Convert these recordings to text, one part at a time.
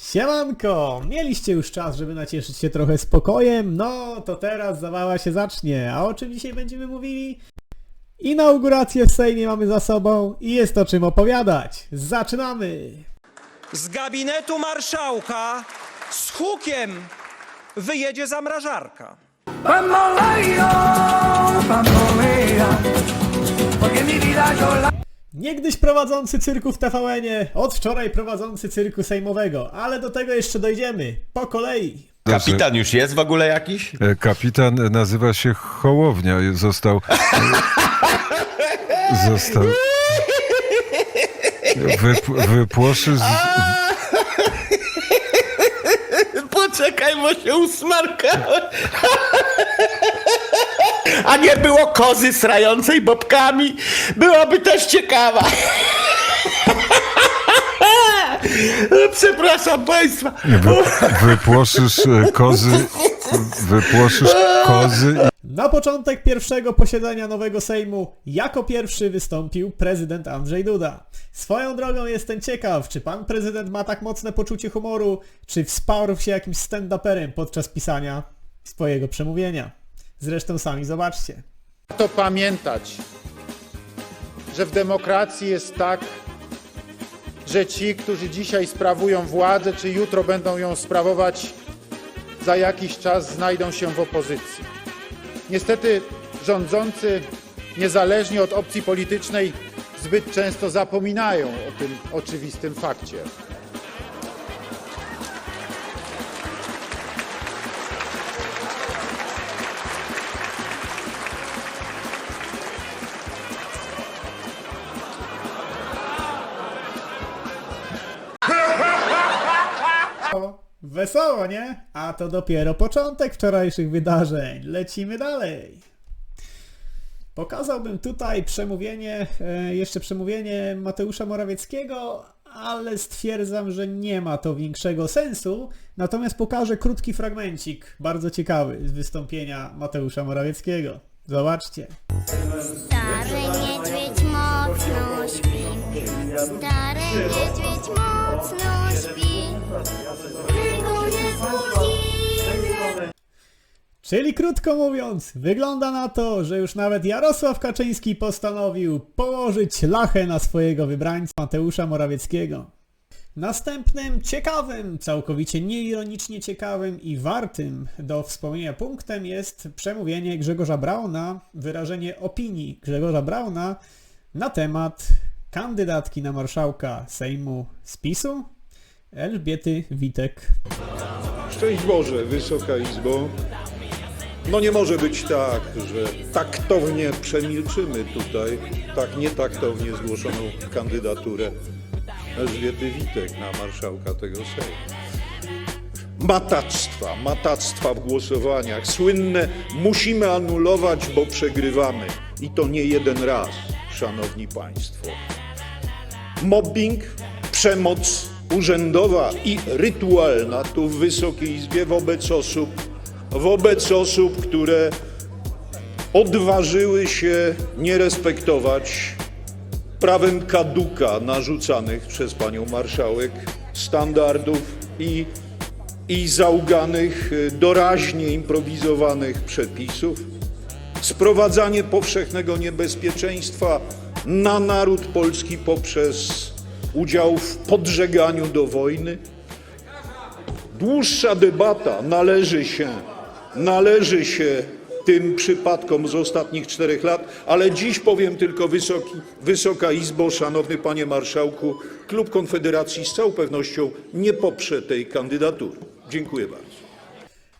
Siemanko! Mieliście już czas, żeby nacieszyć się trochę spokojem? No, to teraz zabawa się zacznie. A o czym dzisiaj będziemy mówili? Inaugurację w Sejmie mamy za sobą i jest o czym opowiadać. Zaczynamy! Z gabinetu marszałka z hukiem wyjedzie zamrażarka. Porque mi vida yo la Niegdyś prowadzący cyrku w TVN-ie, od wczoraj prowadzący cyrku sejmowego, ale do tego jeszcze dojdziemy. Po kolei. Kapitan już jest w ogóle jakiś? E, Kapitan nazywa się Hołownia. Został. e, został. Wyp, wypłoszy z, Poczekaj, bo się usmarkałem. A nie było kozy srającej bobkami? Byłaby też ciekawa. Przepraszam państwa. wy, wypłoszysz e, kozy. Wypłoszysz kozy Na początek pierwszego posiedzenia nowego Sejmu jako pierwszy wystąpił prezydent Andrzej Duda. Swoją drogą jestem ciekaw, czy pan prezydent ma tak mocne poczucie humoru, czy wsparł się jakimś stand-uperem podczas pisania swojego przemówienia. Zresztą sami zobaczcie. Warto pamiętać, że w demokracji jest tak, że ci, którzy dzisiaj sprawują władzę, czy jutro będą ją sprawować, za jakiś czas znajdą się w opozycji. Niestety rządzący, niezależnie od opcji politycznej, zbyt często zapominają o tym oczywistym fakcie. Wesoło, nie? A to dopiero początek wczorajszych wydarzeń. Lecimy dalej. Pokazałbym tutaj przemówienie, e, jeszcze przemówienie Mateusza Morawieckiego, ale stwierdzam, że nie ma to większego sensu. Natomiast pokażę krótki fragmencik, bardzo ciekawy, z wystąpienia Mateusza Morawieckiego. Zobaczcie. Stary niedźwiedź mocno śpi. Stary niedźwiedź mocno Czyli krótko mówiąc, wygląda na to, że już nawet Jarosław Kaczyński postanowił położyć lachę na swojego wybrańca Mateusza Morawieckiego. Następnym ciekawym, całkowicie nieironicznie ciekawym i wartym do wspomnienia punktem jest przemówienie Grzegorza Brauna, wyrażenie opinii Grzegorza Brauna na temat kandydatki na marszałka Sejmu z Elżbiety Witek. Szczęść Boże, Wysoka Izbo. No nie może być tak, że taktownie przemilczymy tutaj tak nietaktownie zgłoszoną kandydaturę Elżbiety Witek na marszałka tego Sejmu. Matactwa, matactwa w głosowaniach, słynne musimy anulować, bo przegrywamy. I to nie jeden raz, szanowni państwo mobbing, przemoc urzędowa i rytualna tu w Wysokiej Izbie wobec osób, wobec osób, które odważyły się nie respektować prawem kaduka narzucanych przez panią marszałek standardów i, i zauganych, y, doraźnie improwizowanych przepisów sprowadzanie powszechnego niebezpieczeństwa na naród polski poprzez udział w podżeganiu do wojny. Dłuższa debata należy się, należy się tym przypadkom z ostatnich czterech lat, ale dziś powiem tylko Wysoki, Wysoka Izbo, Szanowny Panie Marszałku, Klub Konfederacji z całą pewnością nie poprze tej kandydatury. Dziękuję bardzo.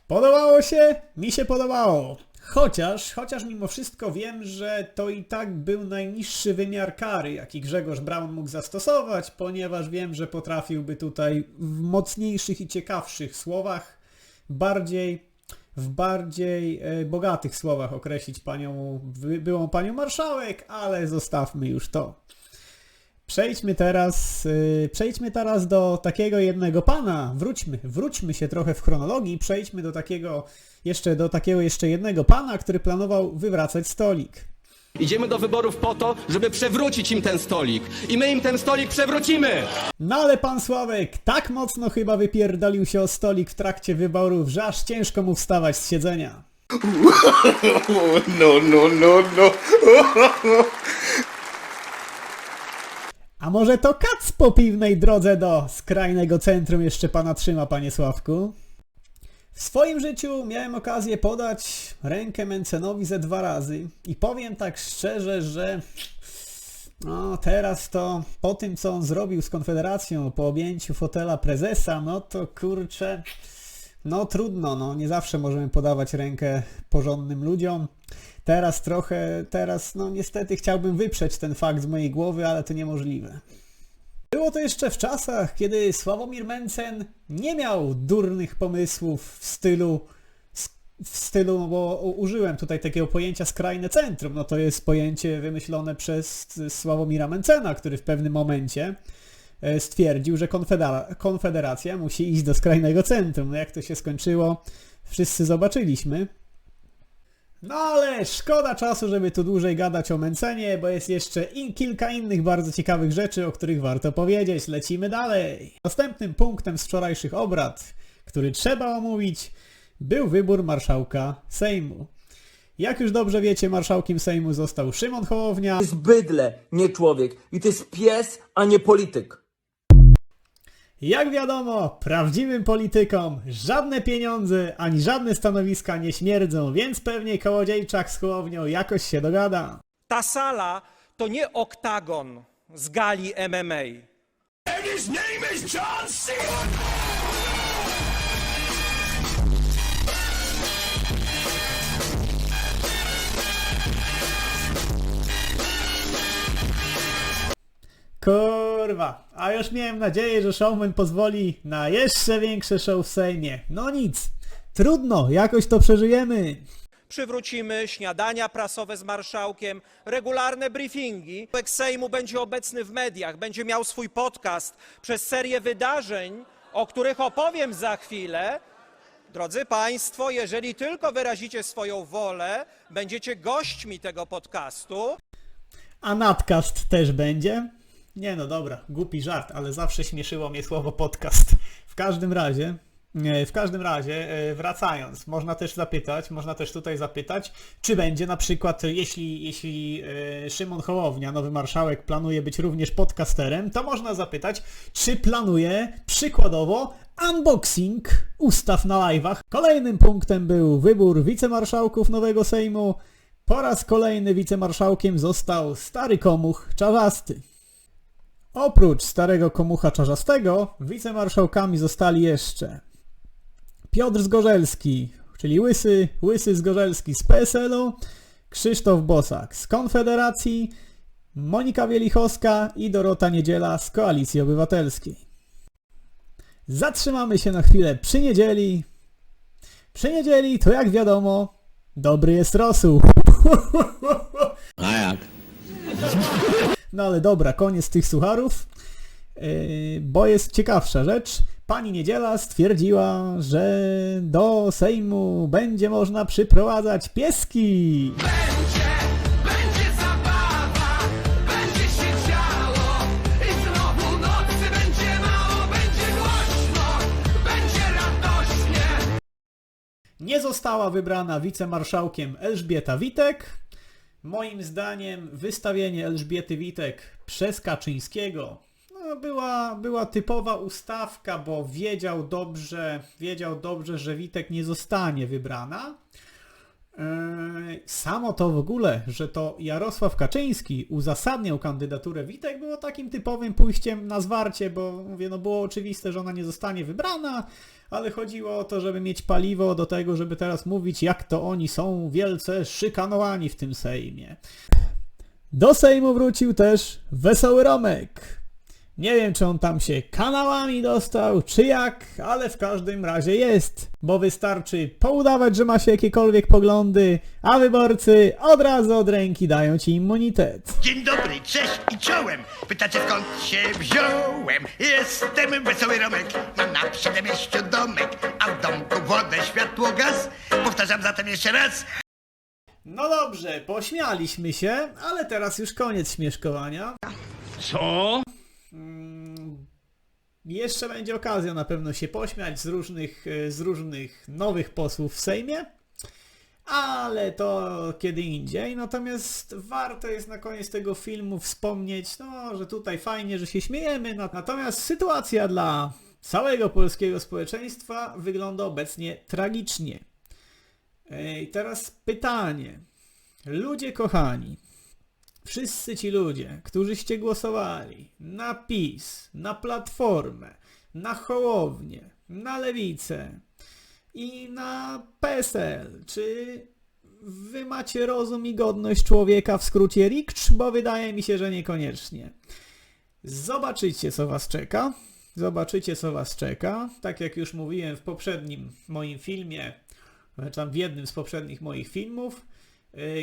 Podobało się? Mi się podobało. Chociaż, chociaż mimo wszystko wiem, że to i tak był najniższy wymiar kary, jaki Grzegorz Braun mógł zastosować, ponieważ wiem, że potrafiłby tutaj w mocniejszych i ciekawszych słowach, bardziej, w bardziej e, bogatych słowach określić panią, byłą panią marszałek, ale zostawmy już to. Przejdźmy teraz, yy, przejdźmy teraz do takiego jednego pana. Wróćmy, wróćmy się trochę w chronologii. Przejdźmy do takiego jeszcze do takiego jeszcze jednego pana, który planował wywracać stolik. Idziemy do wyborów po to, żeby przewrócić im ten stolik. I my im ten stolik przewrócimy! No ale pan Sławek tak mocno chyba wypierdolił się o stolik w trakcie wyborów, że aż ciężko mu wstawać z siedzenia. No, no, no, no. A może to kac po piwnej drodze do skrajnego centrum jeszcze pana trzyma, panie Sławku? W swoim życiu miałem okazję podać rękę Mencenowi ze dwa razy i powiem tak szczerze, że no teraz to po tym co on zrobił z Konfederacją po objęciu fotela prezesa, no to kurczę, no trudno, no nie zawsze możemy podawać rękę porządnym ludziom. Teraz trochę, teraz no niestety chciałbym wyprzeć ten fakt z mojej głowy, ale to niemożliwe. Było to jeszcze w czasach, kiedy Sławomir Mencen nie miał durnych pomysłów w stylu, w stylu, bo użyłem tutaj takiego pojęcia skrajne centrum. No to jest pojęcie wymyślone przez Sławomira Mencena, który w pewnym momencie e, stwierdził, że konfedera- Konfederacja musi iść do skrajnego centrum. No jak to się skończyło, wszyscy zobaczyliśmy. No ale szkoda czasu, żeby tu dłużej gadać o Mencenie, bo jest jeszcze in, kilka innych bardzo ciekawych rzeczy, o których warto powiedzieć. Lecimy dalej. Następnym punktem z wczorajszych obrad, który trzeba omówić, był wybór marszałka Sejmu. Jak już dobrze wiecie, marszałkiem Sejmu został Szymon Hołownia. jest bydle, nie człowiek. I to jest pies, a nie polityk. Jak wiadomo, prawdziwym politykom żadne pieniądze ani żadne stanowiska nie śmierdzą, więc pewnie Kołodziejczak z Hołownią jakoś się dogada. Ta sala to nie oktagon z gali MMA. Kurwa, a już miałem nadzieję, że showman pozwoli na jeszcze większe show w Sejmie. No nic, trudno, jakoś to przeżyjemy. Przywrócimy śniadania prasowe z marszałkiem, regularne briefingi. Marszałek Sejmu będzie obecny w mediach, będzie miał swój podcast przez serię wydarzeń, o których opowiem za chwilę. Drodzy Państwo, jeżeli tylko wyrazicie swoją wolę, będziecie gośćmi tego podcastu. A nadcast też będzie? Nie no dobra, głupi żart, ale zawsze śmieszyło mnie słowo podcast. W każdym razie, e, w każdym razie, e, wracając, można też zapytać, można też tutaj zapytać, czy będzie na przykład, jeśli, jeśli e, Szymon Hołownia, nowy marszałek, planuje być również podcasterem, to można zapytać, czy planuje przykładowo unboxing ustaw na live'ach. Kolejnym punktem był wybór wicemarszałków nowego Sejmu. Po raz kolejny wicemarszałkiem został stary komuch Czarzasty. Oprócz starego komucha Czarzastego, wicemarszałkami zostali jeszcze Piotr Zgorzelski, czyli Łysy, Łysy Zgorzelski z PSL-u, Krzysztof Bosak z Konfederacji, Monika Wielichowska i Dorota Niedziela z Koalicji Obywatelskiej. Zatrzymamy się na chwilę przy niedzieli. Przy niedzieli to jak wiadomo, dobry jest rosół. A jak? No ale dobra, koniec tych sucharów, yy, bo jest ciekawsza rzecz. Pani Niedziela stwierdziła, że do Sejmu będzie można przyprowadzać pieski. Będzie zabawa, będzie się działo i znowu nocy będzie mało, będzie głośno, będzie radośnie. Nie została wybrana wicemarszałkiem Elżbieta Witek. Moim zdaniem wystawienie Elżbiety Witek przez Kaczyńskiego no, była, była typowa ustawka, bo wiedział dobrze, wiedział dobrze, że Witek nie zostanie wybrana. Yy, Samo to w ogóle, że to Jarosław Kaczyński uzasadniał kandydaturę Witek było takim typowym pójściem na zwarcie, bo mówię, no było oczywiste, że ona nie zostanie wybrana, ale chodziło o to, żeby mieć paliwo do tego, żeby teraz mówić, jak to oni są wielce szykanowani w tym Sejmie. Do Sejmu wrócił też Wesoły Romek. Nie wiem, czy on tam się kanałami dostał, czy jak, ale w każdym razie jest, bo wystarczy poudawać, że ma się jakiekolwiek poglądy, a wyborcy od razu od ręki dają ci immunitet. Dzień dobry, cześć i czołem. Pytacie skąd się wziąłem? Jestem wesoły Romek, mam na przedmieściu domek, a w domku wodę, światło, gaz. Powtarzam zatem jeszcze raz. No dobrze, pośmialiśmy się, ale teraz już koniec śmieszkowania. Co? Jeszcze będzie okazja na pewno się pośmiać z różnych, e, z różnych nowych posłów w Sejmie, ale to kiedy indziej. Natomiast warto jest na koniec tego filmu wspomnieć, no, że tutaj fajnie, że się śmiejemy, na- natomiast sytuacja dla całego polskiego społeczeństwa wygląda obecnie tragicznie. E, I teraz pytanie. Ludzie kochani, Wszyscy ci ludzie, którzyście głosowali na PiS, na Platformę, na Hołownię, na Lewicę i na PSL, czy wy macie rozum i godność człowieka w skrócie RIKCZ? Bo wydaje mi się, że niekoniecznie. Zobaczycie, co was czeka. Zobaczycie, co was czeka. Tak jak już mówiłem w poprzednim moim filmie, czy tam w jednym z poprzednich moich filmów,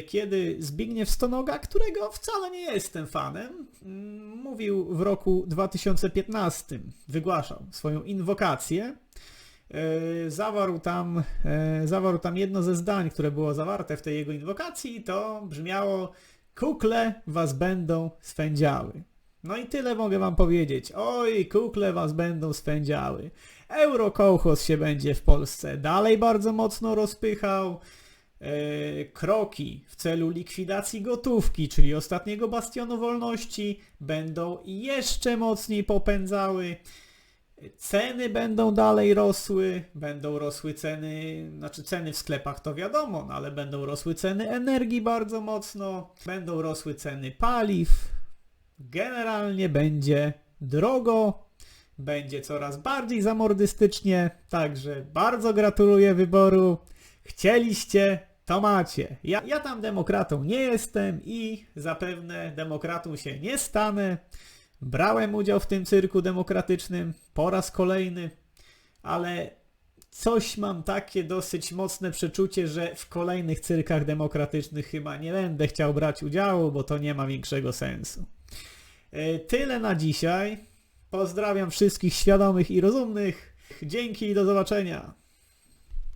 kiedy Zbigniew Stonoga, którego wcale nie jestem fanem, mm, mówił w roku 2015, wygłaszał swoją inwokację, e, zawarł tam, e, zawarł tam jedno ze zdań, które było zawarte w tej jego inwokacji to brzmiało kukle was będą swędziały. No i tyle mogę wam powiedzieć. Oj, kukle was będą swędziały. Eurokołchos się będzie w Polsce dalej bardzo mocno rozpychał. E, kroki w celu likwidacji gotówki, czyli ostatniego bastionu wolności, będą jeszcze mocniej popędzały. Ceny będą dalej rosły, będą rosły ceny, znaczy ceny w sklepach to wiadomo, no ale będą rosły ceny energii bardzo mocno, będą rosły ceny paliw. Generalnie będzie drogo, będzie coraz bardziej zamordystycznie, także bardzo gratuluję wyboru. Chcieliście, to macie. Ja, ja tam demokratą nie jestem i zapewne demokratą się nie stanę. Brałem udział w tym cyrku demokratycznym po raz kolejny, ale coś mam takie dosyć mocne przeczucie, że w kolejnych cyrkach demokratycznych chyba nie będę chciał brać udziału, bo to nie ma większego sensu. E, Tyle na dzisiaj. Pozdrawiam wszystkich świadomych i rozumnych. Dzięki i do zobaczenia.